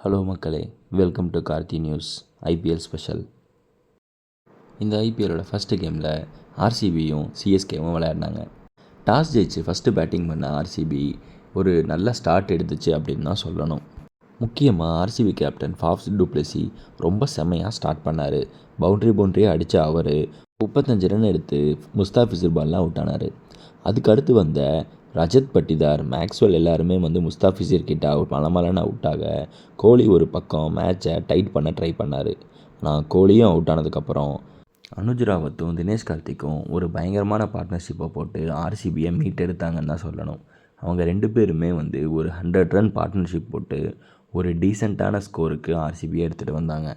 Hello மக்களே. Welcome to Karthi news IPL special இந்த ஐபிஎல்லோட ஃபஸ்ட்டு கேமில் ஆர்சிபியும் சிஎஸ்கேவும் விளையாடினாங்க. டாஸ் ஜெயிச்சு ஃபஸ்ட்டு பேட்டிங் பண்ண ஆர்சிபி ஒரு நல்ல ஸ்டார்ட் எடுத்துச்சு அப்படின்னு தான் சொல்லணும். முக்கியமாக ஆர்சிபி கேப்டன் ஃபாஃப்ஸ் டூப்ளசி ரொம்ப செம்மையாக ஸ்டார்ட் பண்ணார். பவுண்ட்ரி பவுண்ட்ரியே அடித்த அவர் முப்பத்தஞ்சு ரன் எடுத்து முஸ்தாஃபிசர் பால்லாம் அவுட் ஆனார். அதுக்கு அடுத்து வந்த ரஜத் பட்டிதார் மேக்ஸ்வெல் எல்லாருமே வந்து முஸ்தாஃபிசர் கிட்ட அவுட் மலமலன்னு அவுட் ஆக கோலி ஒரு பக்கம் மேட்சை டைட் பண்ண ட்ரை பண்ணார். நான் கோலியும் அவுட் ஆனதுக்கப்புறம் அனுஜ் ராவத்தும் தினேஷ் கார்த்திக்கும் ஒரு பயங்கரமான பார்ட்னர்ஷிப்பை போட்டு ஆர்சிபியை மீட் எடுத்தாங்கன்னு தான் சொல்லணும். அவங்க ரெண்டு பேருமே வந்து ஒரு ஹண்ட்ரட் ரன் பார்ட்னர்ஷிப் போட்டு ஒரு டீசெண்டான ஸ்கோருக்கு ஆர்சிபியை எடுத்துகிட்டு வந்தாங்க.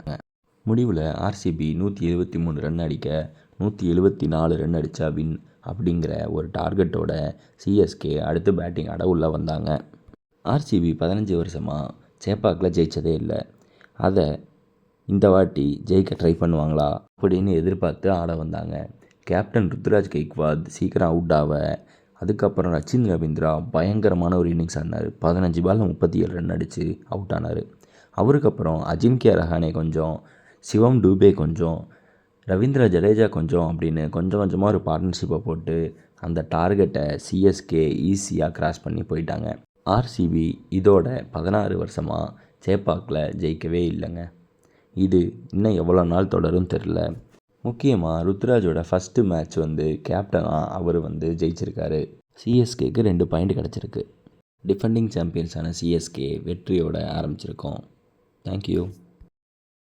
முடிவில் ஆர்சிபி நூற்றி எழுபத்தி மூணு ரன் அடிக்க நூற்றி எழுபத்தி நாலு ரன் அடித்தா வின் அப்படிங்கிற ஒரு டார்கெட்டோட சிஎஸ்கே அடுத்து பேட்டிங் ஆட உள்ளே வந்தாங்க. ஆர்சிபி பதினஞ்சு வருஷமாக சேப்பாக்கில் ஜெயித்ததே இல்லை. அதை இந்த வாட்டி ஜெயிக்க ட்ரை பண்ணுவாங்களா அப்படின்னு எதிர்பார்த்து ஆட வந்தாங்க. கேப்டன் ருத்ராஜ் கெய்க்வாத் சீக்கிரம் அவுட் ஆக அதுக்கப்புறம் ரச்சின் ரவீந்திரா பயங்கரமான ஒரு இன்னிங்ஸ் ஆடினார். பதினஞ்சு பாலில் முப்பத்தி ஏழு ரன் அடித்து அவுட் ஆனார். அவருக்கு அப்புறம் அஜின்கியா ரஹானே கொஞ்சம் சிவம் டூபே கொஞ்சம் ரவீந்திர ஜடேஜா கொஞ்சம் அப்படின்னு கொஞ்சம் கொஞ்சமாக ஒரு பார்ட்னர்ஷிப்பை போட்டு அந்த டார்கெட்டை சிஎஸ்கே ஈஸியாக கிராஸ் பண்ணி போயிட்டாங்க. ஆர்சிபி இதோட பதினாறு வருஷமாக சேப்பாக்கில் ஜெயிக்கவே இல்லைங்க. இது இன்னும் எவ்வளோ நாள் தொடரும் தெரில முக்கியமாக ருத்ராஜோட ஃபஸ்ட்டு மேட்ச் வந்து கேப்டனாக அவர் வந்து ஜெயிச்சிருக்காரு. சிஎஸ்கேக்கு ரெண்டு பாயிண்ட் கிடச்சிருக்கு. டிஃபெண்டிங் சாம்பியன்ஸான சிஎஸ்கே வெற்றியோட ஆரம்பிச்சிருக்கோம். தேங்க்யூ